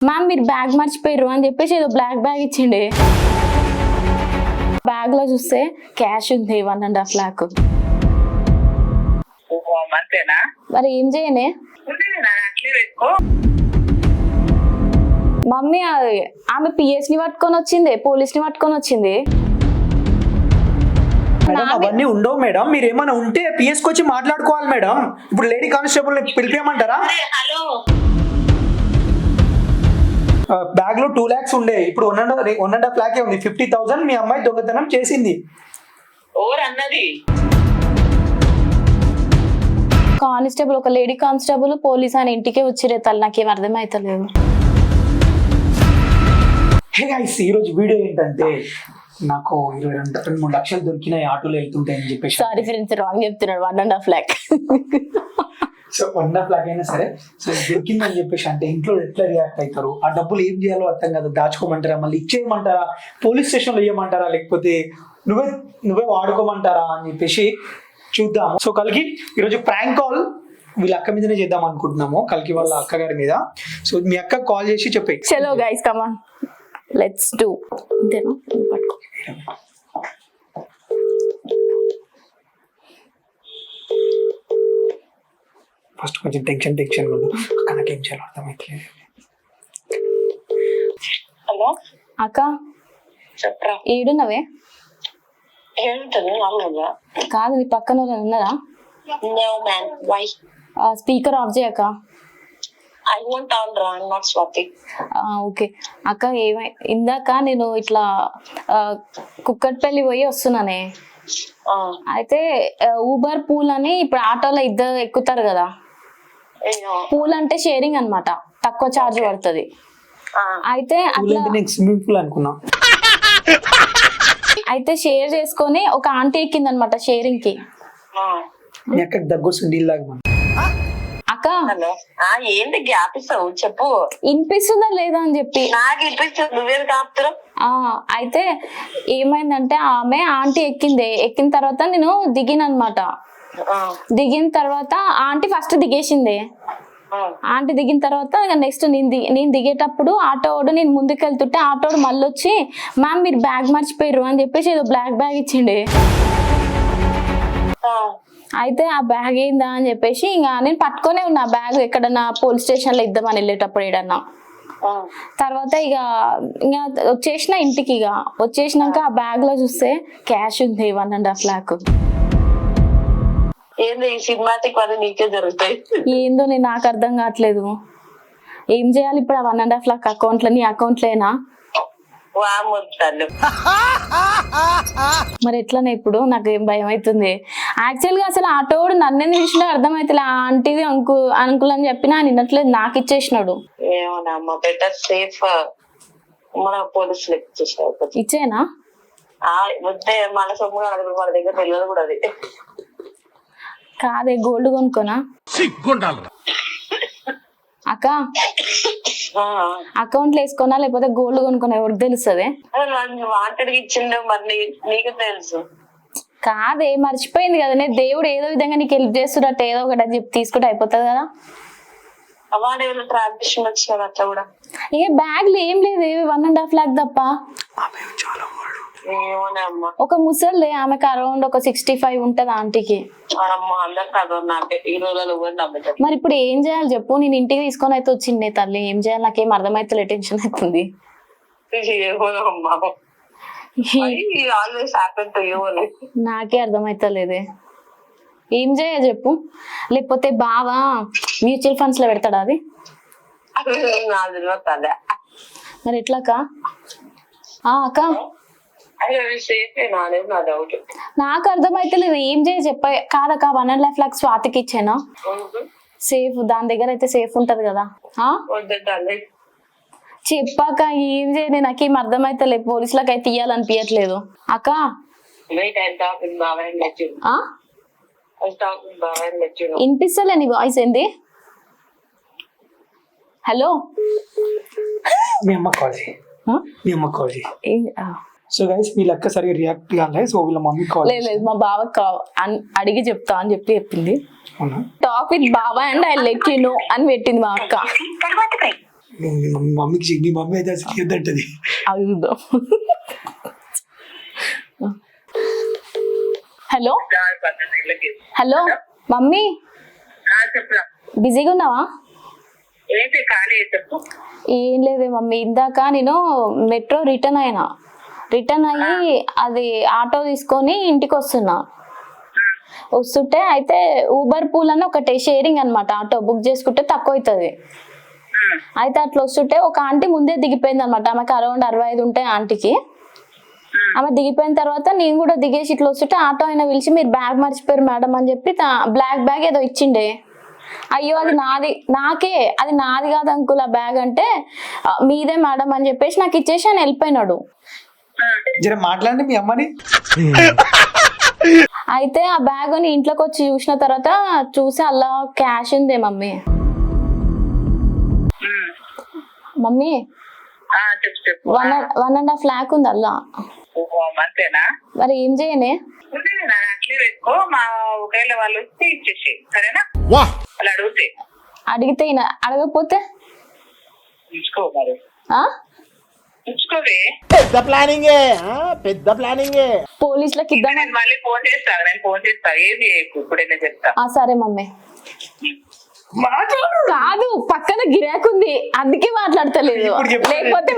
Ma'am మీరు bag మర్చిపోయారు అని చెప్పేసి ఏదో బ్లాక్ బ్యాగ్ ఇచ్చిండే. బ్యాగ్లో చూస్తే క్యాష్ ఉంది వన్ అండ్ హాఫ్ లాక్ మరి ఏం చేయనే? మమ్మీ ఆ- ఆమె పిఎస్ని పట్టుకొని వచ్చింది పోలీస్ని పట్టుకొని వచ్చింది. మేడం అవన్నీ ఉండవు మేడం. మీరు ఏమైనా ఉంటే పిఎస్కి వచ్చి మాట్లాడుకోవాలి మేడం. ఇప్పుడు లేడీ కానిస్టేబుల్ పిలిపేయమంటారా? హలో. బ్యాగ్లో టూ లాక్స్ ఉండే. ఇప్పుడు one and one and half లాకే ఉంది. ఫిఫ్టీ థౌసండ్ మీ అమ్మాయి దొంగతనం చేసింది. ఓవర్ అన్నది? కానిస్టేబుల్ ఒక లేడీ కానిస్టేబుల్ పోలీస్ అని ఇంటికే వచ్చిరే తల్లి. నాకేం అర్థమైతలేదు. హే గైస్ ఈ రోజు వీడియో ఏంటంటే నాకు ఇరవై రెండు రెండు మూడు లక్షలు దొరికినాయి ఆటోలో వెళ్తుంటాయి అని చెప్పేసి సారీ ఫ్రెండ్స్ రాంగ్ చెప్తున్నాడు. One and half lakh so one half lakh అయినా సరే సో దొరికిందని చెప్పేసి అంటే ఇంట్లో ఎట్లా రియాక్ట్ అవుతారు? ఆ డబ్బులు ఏం చేయాలో అర్థం కాదు దాచుకోమంటారా? మళ్ళీ ఇచ్చేయమంటారా? పోలీస్ స్టేషన్లో ఇవ్వమంటారా లేకపోతే నువ్వే నువ్వే వాడుకోమంటారా? అని చెప్పేసి చూద్దాము. సో కలికి ఈరోజు ప్రాంక్ కాల్ వీళ్ళ అక్క మీదనే చేద్దాం అనుకుంటున్నాము కలికి వాళ్ళ అక్క గారి మీద. సో మీ అక్క కాల్ చేసి చెప్పే చలో guys come on let's do పట్టుకో. ఫస్ట్ కొంచెం టెన్షన్ టెన్షన్ ఉండు. అక్క నాకు ఏం చేయాలో హలో. అక్క చెప్పరా. ఏడున్నవే? కాదు నీ పక్కన ఎవరైనా ఉన్నారా? No man why speaker off చేయక ఐ వోంట్ ఆన్ రా ఐమ్ నాట్ స్వాతి ఓకే. అక్క ఏమై ఇందాక నేను ఇట్లా కుక్కట్పల్లి పోయి వస్తున్నానే. అయితే ఊబర్ పూల్ అని ఇప్పుడు ఆటోలో ఇద్దరు ఎక్కుతారు కదా. పూల్ అంటే షేరింగ్ అన్నమాట. తక్కువ ఛార్జ్ పడుతుంది. అయితే స్విమ్మింగ్ పూల్ అనుకున్నా. అయితే షేర్ చేసుకొని ఒక ఆంటీ ఎక్కింది అనమాట షేరింగ్కి అక్క? ఏంటి గ్యాప్ ఇస్తావు? చెప్పు. వినిపిస్తుందా లేదా అని చెప్పి. నాకు ఇప్పిస్తుంది నువ్వేది కాపుతున్నావు? అయితే ఏమైందంటే ఆమె ఆంటీ ఎక్కింది. ఎక్కిన తర్వాత నేను దిగిన అనమాట దిగిన తర్వాత ఆంటీ ఫస్ట్ దిగేసింది. ఆంటీ దిగిన తర్వాత నెక్స్ట్ నేను నేను దిగేటప్పుడు ఆటోడు నేను ముందుకు వెళ్తుంటే ఆటోడు మళ్ళీ వచ్చి మ్యామ్ మీరు బ్యాగ్ మర్చిపోయారు అని చెప్పేసి ఏదో బ్లాక్ బ్యాగ్ ఇచ్చిండే. అయితే ఆ బ్యాగ్ ఏందా అని చెప్పేసి ఇంకా నేను పట్టుకొనే ఉన్నా. బ్యాగ్ ఎక్కడన్నా పోలీస్ స్టేషన్లో ఇద్దామని వెళ్ళేటప్పుడు ఏడన్నా. తర్వాత ఇక ఇంకా వచ్చేసిన ఇంటికి ఇక. వచ్చేసినాక ఆ బ్యాగ్లో చూస్తే క్యాష్ ఉంది వన్ అండ్ హాఫ్ లాక్ ఏంది ఈ సినిమాటిక్ పని నీకే జరుగుతాయి? ఏందో నేను నాకు అర్థం కావట్లేదు. ఏం చేయాలి ఇప్పుడు ఆ వన్ అండ్ హాఫ్ లాక్ అకౌంట్లో నీ అకౌంట్లేనా వామొత్తాను మరి ఎట్లనే ఇప్పుడు? నాకు ఏం భయం అవుతుంది. యాక్చువల్గా అసలు ఆటోడు నన్ను చూసినా అర్థమైతే ఆంటీది అంకు అంకుల్ అని చెప్పినా నిన్నట్లేదు నాకు ఇచ్చేసినాడు. ఇచ్చేనా? మన సొమ్ము మన దగ్గర తెలియదు కూడా అది. కాదే గోల్డ్ కొనుక్కోనా? అక్క ఆ, అకౌంట్లో వేసుకోనా లేకపోతే గోల్డ్ కొనుక్కోనా ఎవరికి తెలుస్తుంది? కాదే మర్చిపోయింది కదా నేను దేవుడు ఏదో విధంగా నీకు హెల్ప్ చేస్తున్నట్టు ఏదో ఒకటి అని చెప్పి తీసుకుంటే అయిపోతుంది కదా. ఏ బ్యాగ్లో ఏం లేదు వన్ అండ్ హాఫ్ లాక్ తప్ప. ఒక ముసలిదే ఆమెకు అరౌండ్ ఒక సిక్స్టీ ఫైవ్ ఉంటుంది ఆంటీకి. మరి ఇప్పుడు ఏం చేయాలి చెప్పు నేను ఇంటికి తీసుకొని అయితే వచ్చిండే తల్లి. ఏం చేయాలి? నాకేం అర్థమైతే టెన్షన్ అవుతుంది. నాకే అర్థమైతలేదే ఏం చేయాలి చెప్పు. లేకపోతే బావా మ్యూచువల్ ఫండ్స్లో పెడతాడా అది? మరి ఎట్లాకా ఆ అక్క. నాకు అర్థమైతలేదు ఏం చేయ చెప్ప కాదక్క వన్ అండ్ హాఫ్ లాక్ స్వాతికి ఇచ్చానా? సేఫ్ దాని దగ్గర అయితే సేఫ్ ఉంటది కదా. చెప్పాక ఏం చేయని నాకేం అర్థమైతలే పోలీసులకు అయితే ఇయ్యాలనిపించట్లేదు అక్క? వినిపిస్తలే నీ వాయిస్ ఏంది? హలో మీ అమ్మ కాల్? మీ అమ్మ కాల్ ఏం-. సో గైస్ వీళ్ళ అక్క సరిగా రియాక్ట్ కాలే సో వీళ్ళ మమ్మీ కాల్ లేదు లేదు మా బావ అడిగి చెప్తా అని చెప్పి చెప్పింది. అవునా? Talk with Baba and I let you know అని పెట్టింది మా అక్క. నువ్వు మీ మమ్మీ- మమ్మీకి అయితే అసలు ఇద్దంటది అది చూద్దాం హలో హలో మమ్మీ బిజీగా ఉన్నావా? ఏంటి ఖాళీ చెప్పు. ఏం లేదే మమ్మీ ఇందాక నేను మెట్రో రిటర్న్ అయినా. రిటర్న్ అయ్యి అది ఆటో తీసుకొని ఇంటికి వస్తున్నా వస్తుంటే అయితే ఊబర్ పూల్ అని ఒకటి షేరింగ్ అన్నమాట ఆటో బుక్ చేసుకుంటే తక్కువ అవుతుంది అయితే అట్లా వస్తుంటే ఒక ఆంటీ ముందే దిగిపోయింది అనమాట ఆమెకి అరౌండ్ అరవై ఐదు ఉంటాయి ఆంటీకి. ఆమె దిగిపోయిన తర్వాత నేను కూడా దిగేసి ఇట్లా వస్తుంటే ఆటో అయినా పిలిచి మీరు బ్యాగ్ మర్చిపోయారు మేడం అని చెప్పి బ్లాక్ బ్యాగ్ ఏదో ఇచ్చిండే. అయ్యో అది నాది నాకే అది నాది కాదు అంకుల్ ఆ బ్యాగ్ అంటే "ఆ, మీదే మేడం అని చెప్పేసి నాకు ఇచ్చేసి ఆయన వెళ్ళిపోయినాడు. జర మాట్లాడండి మీ అమ్మని. అయితే ఆ బ్యాగ్ని ఇంట్లోకి వచ్చి చూసిన తర్వాత చూసి అలా క్యాష్ ఉంది mummy. Mummy one one and half lakh ఉంది అల్లా. ఓహో, అంతేనా? మరి ఏం చేయనే? అడిగితే. అడగకపోతే ఉంచుకో మరి ఆ ఉంచుకోవే పెద్ద ప్లానింగే? పెద్ద ప్లానింగే. పోలీసులకు ఇద్దామని నేను మళ్ళీ ఫోన్ చేస్తాను నేను ఫోన్ చేస్తా. ఏది ఇప్పుడే చెప్తా. ఆ సరే మమ్మీ. కాదు పక్కన గిరాక్ ఉంది అందుకే మాట్లాడతలేదు. లేకపోతే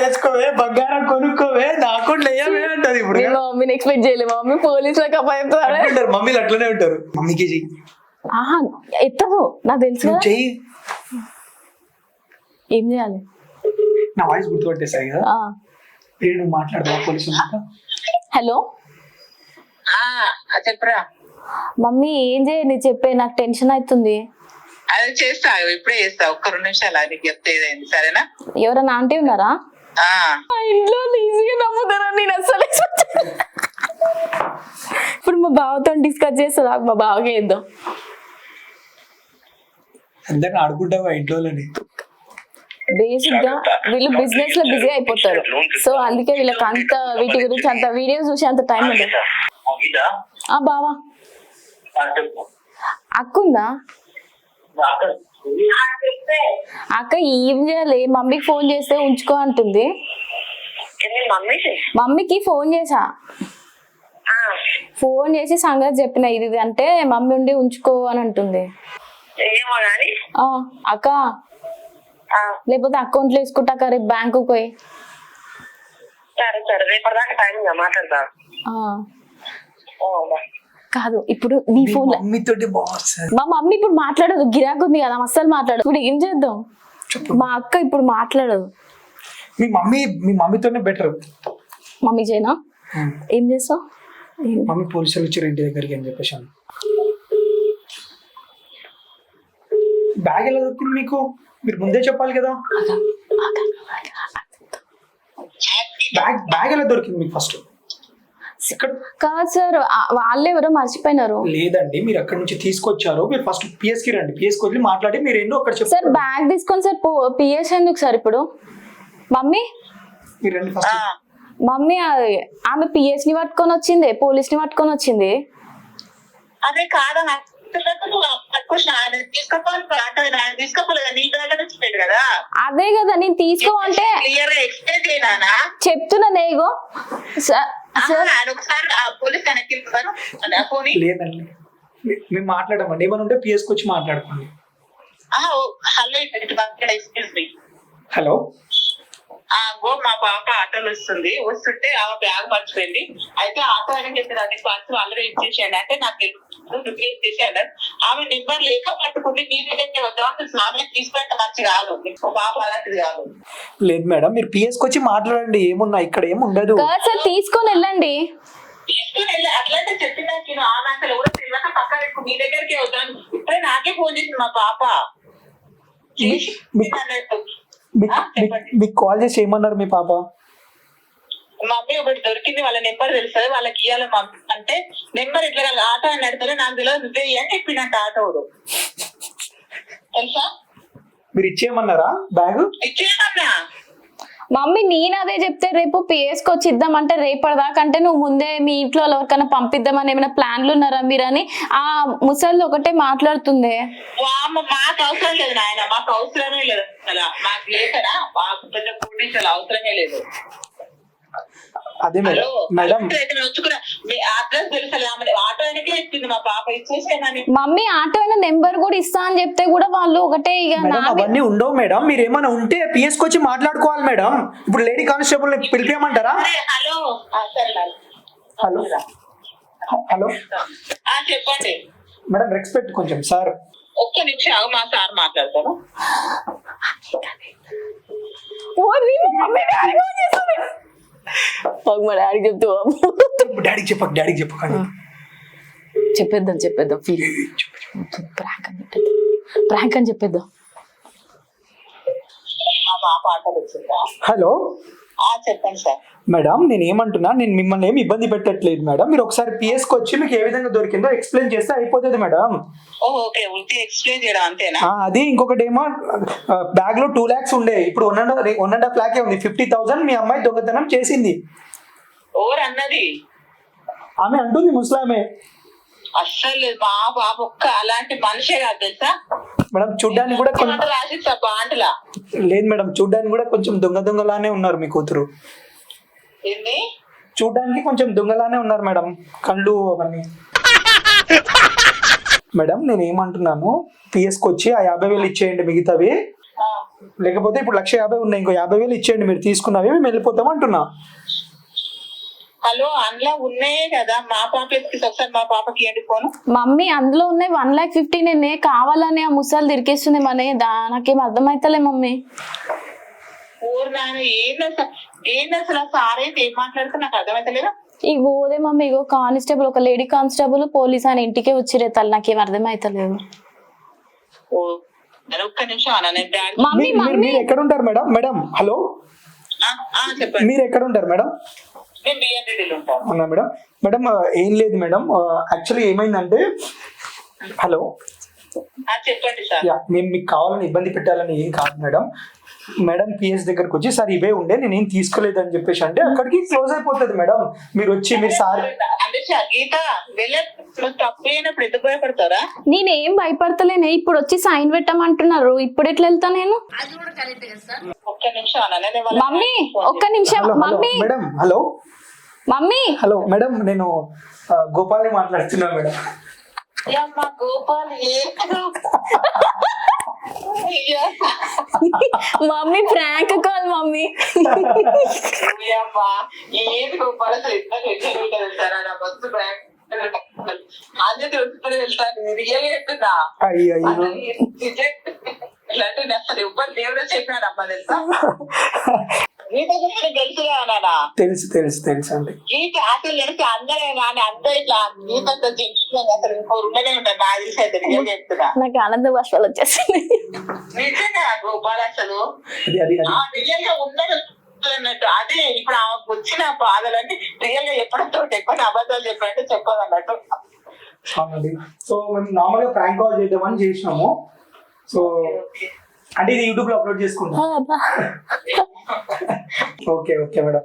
వేసుకోవే బంగారం కొనుక్కోవే నా అకౌంట్లో వేయవే అంటది ఇప్పుడు? మమ్మీని ఎక్స్పెక్ట్ చేయలేదు మమ్మీ పోలీసులకు అప్పచెప్తారా అట్లనే ఉంటారు మమ్మీలు అట్లనే ఉంటారు. మమ్మీకి చెయ్యి. ఆహా ఎత్తదు నాకు తెలుసు ఏం చేయాలి? నా వాయిస్ గుర్తుపట్టేసాయి కదా? నువ్వు మాట్లాడదావా పోలీసు హలో? ఆ, చెప్పురా. మమ్మీ ఏం చేయండి? చెప్పే నాకు టెన్షన్ అవుతుంది అది చేస్తా ఇప్పుడే చేస్తా. ఒక్క రెండు నిమిషాలు నీకు చెప్తే ఏదైంది సరేనా? ఎవరైనా ఆంటీ ఉన్నారా? ఇంట్లో ఈజీగా నమ్ముతారా? నేను చేయలేదు. ఇప్పుడు మా బావతో డిస్కస్ చేస్తా మా బావకి వేద్దాం అందరిని ఆడుకుంటావా ఇంట్లోని బేసిక్గా వీళ్ళు బిజినెస్లో బిజీ అయిపోతారు. సో అందుకే వీళ్ళకి అంత వీటి గురించి అంత వీడియోస్ చూసే అంత టైం ఉండదు. ఆ బావా. చెప్పు. అక్క. ఏం చేయాలి? మమ్మీకి ఫోన్ చేస్తే ఉంచుకో అంటుంది. మమ్మీ మమ్మీకి. ఫోన్ చేసా. ఫోన్ చేసి సంగతి చెప్పిన ఇది అంటే మమ్మీ ఉండి ఉంచుకో అని అంటుంది. అక్క. లేకపోతే అకౌంట్లో వేసుకుంటాక రేపు బ్యాంకుకి పోయి. సరే సరే రేపటిదాకా టైం ఉందా? మాట్లాడతా ఆ, కాదు ఇప్పుడు నీ ఫోన్ మమ్మీ తోటి బాస్ మా మమ్మీ ఇప్పుడు మాట్లాడదు గిరాకు ఉంది కదా అస్సలు మాట్లాడదు. ఇప్పుడు ఏం చేద్దాం? మా అక్క ఇప్పుడు మాట్లాడదు. మీ మమ్మీ మీ మమ్మీతోనే బెటర్ మమ్మీ చేయనా? ఏం చేస్తావు? ఏం- మమ్మీ పోలీసులు వచ్చారు ఇంటి దగ్గరికి అని చెప్పేసి. బ్యాగ్ ఎలా దొరికింది మీకు? మీరు ముందే చెప్పాలి కదా. బ్యాగ్ బ్యాగ్ ఎలా దొరికింది మీకు ఫస్ట్ ఇక్కడ కాదు సార్ వాళ్ళు ఎవరో మర్చిపోయినారు. లేదండి మీరు అక్కడ నుంచి తీసుకొచ్చారు. మీరు ఫస్ట్ పిఎస్కి రండి. పిఎస్కి వెళ్ళి మాట్లాడి మీరు ఎన్నో అక్కడ సార్ చెప్పారు బ్యాగ్ తీసుకొని సార్ పిఎస్ ఎందుకు సార్ ఇప్పుడు? మమ్మీ? మీరు రండి ఫస్ట్ మమ్మీ ఆ- ఆమె పిఎస్ని పట్టుకొని వచ్చింది పోలీస్ని పట్టుకొని వచ్చింది. అదే కాదా నాకు అదే కదా నేను తీసుకోవాలంటే చెప్తున్నా నేగో సార్ సార్ ఆయన ఒకసారి ఆ పోలీస్ కనెక్ట్ ఇస్తాను పోనీ. లేదండి. మేము మాట్లాడమండి. ఏమైనా ఉంటే పిఎస్కి వచ్చి మాట్లాడుకోండి. హలో. మీ గో మా పాప ఆటోలో వస్తుంది. వస్తుంటే ఆ బ్యాగ్ మర్చిపోయింది. అయితే ఆటో అని చెప్పి అది పర్స్ ఆల్రెడీ ఇచ్చేసాడు. అంటే నాకు రిపేర్ చేశాడు ఆమె నెంబర్ లేక పట్టుకుంటే నీ దగ్గరికి వద్దాం ఆమె తీసుకుంటే మంచి కాదు. పాప అలాంటిది కాదు. లేదు మేడం మీరు పిఎస్కి వచ్చి మాట్లాడండి. ఏమున్నా ఇక్కడ ఏమి ఉండదు. కాదు సార్ తీసుకొని వెళ్ళండి. తీసుకుని వెళ్ళి అట్లయితే చెప్పినా నేను ఆమె అసలు ఎవరో తెలియక పక్క పెట్టుకు నీ దగ్గరికి వద్దాను ఇప్పుడే నాకే ఫోన్ చేసింది మా పాప. మీకు- కాల్ చేసి ఏమన్నారు మీ పాప? మమ్మీ ఒకటి దొరికింది వాళ్ళ నెంబర్ తెలుస్తుంది వాళ్ళకి ఇవ్వాలి మమ్మీ. అంటే నెంబర్ ఎట్లా కాదు ఆటో అని అడిగితే నాకు తెలియదు నువ్వే ఇయ్యి అని చెప్పినట్టు ఆటోడు తెలుసా? మీరు ఇచ్చేయమన్నారా బ్యాగ్? ఇచ్చేయమన్నా. మమ్మీ నేను అదే చెప్తే రేపు పిఎస్కి వచ్చి ఇద్దామంటే రేపటిదాకంటే నువ్వు ముందే మీ ఇంట్లో ఎవరికైనా పంపిద్దామని ఏమైనా ప్లాన్లు ఉన్నారా మీరని? ఆ ముసళ్ళు ఒకటే మాట్లాడుతుంది. మాకు అవసరం లేదు నాయన మాకు అవసరమే లేదు అసలు. మాకు మాకు పెద్ద అవసరమే లేదు. అదే మేడం. మేడం. మమ్మీ ఆటో అయినా నెంబర్ కూడా ఇస్తా అని చెప్తే కూడా వాళ్ళు ఒకటే ఇక అవన్నీ ఉండవు మేడం. మీరు ఏమైనా ఉంటే పిఎస్కి వచ్చి మాట్లాడుకోవాలి మేడం. ఇప్పుడు లేడీ కానిస్టేబుల్ పిలిపేయమంటారా? హలో. హలో. హలో. ఆ, చెప్పండి. మేడం రెస్పెక్ట్ కొంచెం సార్. ఒక్క నిమిషం ఆగు, మా సార్ మాట్లాడతాను ఒక మా డాడీకి చెప్తూ డాడీకి చెప్పక డాడీకి చెప్పకండి చెప్పేద్దాం చెప్పేద్దాం ఫీల్. ప్రాంక్ అని చెప్పేద్దాం. ప్రాంక్ అని చెప్పేద్దాం. హలో? చెప్పండి సార్. మేడం నేను ఏమంటున్నా నేను మిమ్మల్ని ఏమి ఇబ్బంది పెట్టట్లేదు మేడం. మీరు ఒకసారి పిఎస్కి వచ్చి మీకు ఏ విధంగా దొరికిందో ఎక్స్ప్లెయిన్ చేస్తే అయిపోతుంది మేడం. ఓకే ఉల్టీ ఎక్స్ప్లెయిన్ చేయడం అంతేనా? అది ఇంకొకటి ఏమో బ్యాగ్లో టూ ల్యాక్స్ ఉండే. ఇప్పుడు one and one and half ల్యాకే ఉంది. ఫిఫ్టీ థౌసండ్ మీ అమ్మాయి దొంగతనం చేసింది. ఓవర్ అన్నది ఆమె అంటుంది ముస్లామే. అస్సలు లేదు మా పాప ఒక్క అలాంటి మనిషే కాదు తెలుసా? మేడం చూడ్డానికి కూడా కొంచెం రాసిస్తా బాంటలా లేదు మేడం చూడ్డానికి కూడా కొంచెం దొంగ దొంగలానే ఉన్నారు మీ కూతురు. ఏంది? చూడ్డానికి కొంచెం దొంగలానే ఉన్నారు మేడం కళ్ళు అవన్నీ. మేడం నేను ఏమంటున్నాను పిఎస్కి వచ్చి ఆ యాభై వేలు ఇచ్చేయండి మిగతావి. లేకపోతే ఇప్పుడు లక్ష యాభై ఉన్నాయి ఇంకో యాభై వేలు ఇచ్చేయండి మీరు తీసుకున్నవి మేము వెళ్ళిపోతాం అంటున్నా. హలో అందులో ఉన్నాయే కదా. మా పాప ఒకసారి మా పాపకి ఏంటి ఫోన్? మమ్మీ అందులో ఉన్నాయి వన్ లాక్ ఫిఫ్టీ నేనే కావాలని ఆ ముసలి తిరిగేస్తుంది మనే నాకేం అర్థమైతలే మమ్మీ. ఊరు నాయన ఏంది అసలు? ఏంది అసలు ఆ సార్ అయితే ఏం మాట్లాడితే నాకు అర్థమైతలేదా. మమ్మీ ఇగో కానిస్టేబుల్ ఒక లేడీ కానిస్టేబుల్ పోలీస్ ఆయన ఇంటికే వచ్చిరే తల్లి నాకేం అర్థమైతలేదు. ఓ నేను ఒక్క నిమిషం అన్న నేను డాడీ మమ్మీ మీరు మమ్మీ మీరు ఎక్కడ ఉంటారు మేడం? Madam hello? చెప్పండి. మీరు ఎక్కడ ఉంటారు మేడం? అవునా మేడం? మేడం ఏం లేదు మేడం. యాక్చువల్లీ ఏమైందంటే హలో? చెప్పండి సార్. మేము మీకు కావాలని ఇబ్బంది పెట్టాలని ఏం కాదు మేడం. మేడం పిఎస్ దగ్గరకు వచ్చి సార్ ఇవే ఉండే నేనేం తీసుకోలేదని చెప్పేసి. అంటే అక్కడికి క్లోజ్ అయిపోతుంది మేడం. మీరు వచ్చి మీరు సార్ నేనేం భయపడతలేనే. ఇప్పుడు వచ్చి సైన్ పెట్టమంటున్నారు. ఇప్పుడు ఎట్లా వెళ్తా నేను? మమ్మీ ఒక్క నిమిషం. Mummy. Madam hello. Mummy. Hello madam నేను గోపాల్ని మాట్లాడుతున్నాను madam. Gopal. Mummy prank call mummy. వెళ్తాను. రియల్ చెప్తున్నా ఇలాంటి అసలు ఎవ్వరు దేవుడే అమ్మా తెలుసా? దగ్గర తెలుసుగా నానా? తెలుసు తెలుసు తెలుసు అండి. ఈ అసలు తెలిసి అందరే కానీ అందరూ ఇట్లా అసలు ఇంకోరు ఉండనే ఉంటారు. నా తెలిసి అయితే నిజం చెప్తున్నా. నాకు ఆనంద బాష్పాలు వచ్చేసింది. నిజంగా గోపాల్ అసలు? నిజంగా ఉండదు అన్నట్టు. అదే ఇప్పుడు ఆమెకు వచ్చిన బాధలన్నీ రియల్గా ఎప్పటితో చెప్పండి అబద్ధాలు చెప్పండి చెప్పదు అన్నట్టు. అవునండి. సో మేము నార్మల్గా ప్రాంక్ కాల్ చేద్దామని చేసినాము. సో అంటే ఇది యూట్యూబ్లో అప్లోడ్ చేసుకుంటాం. Okay okay madam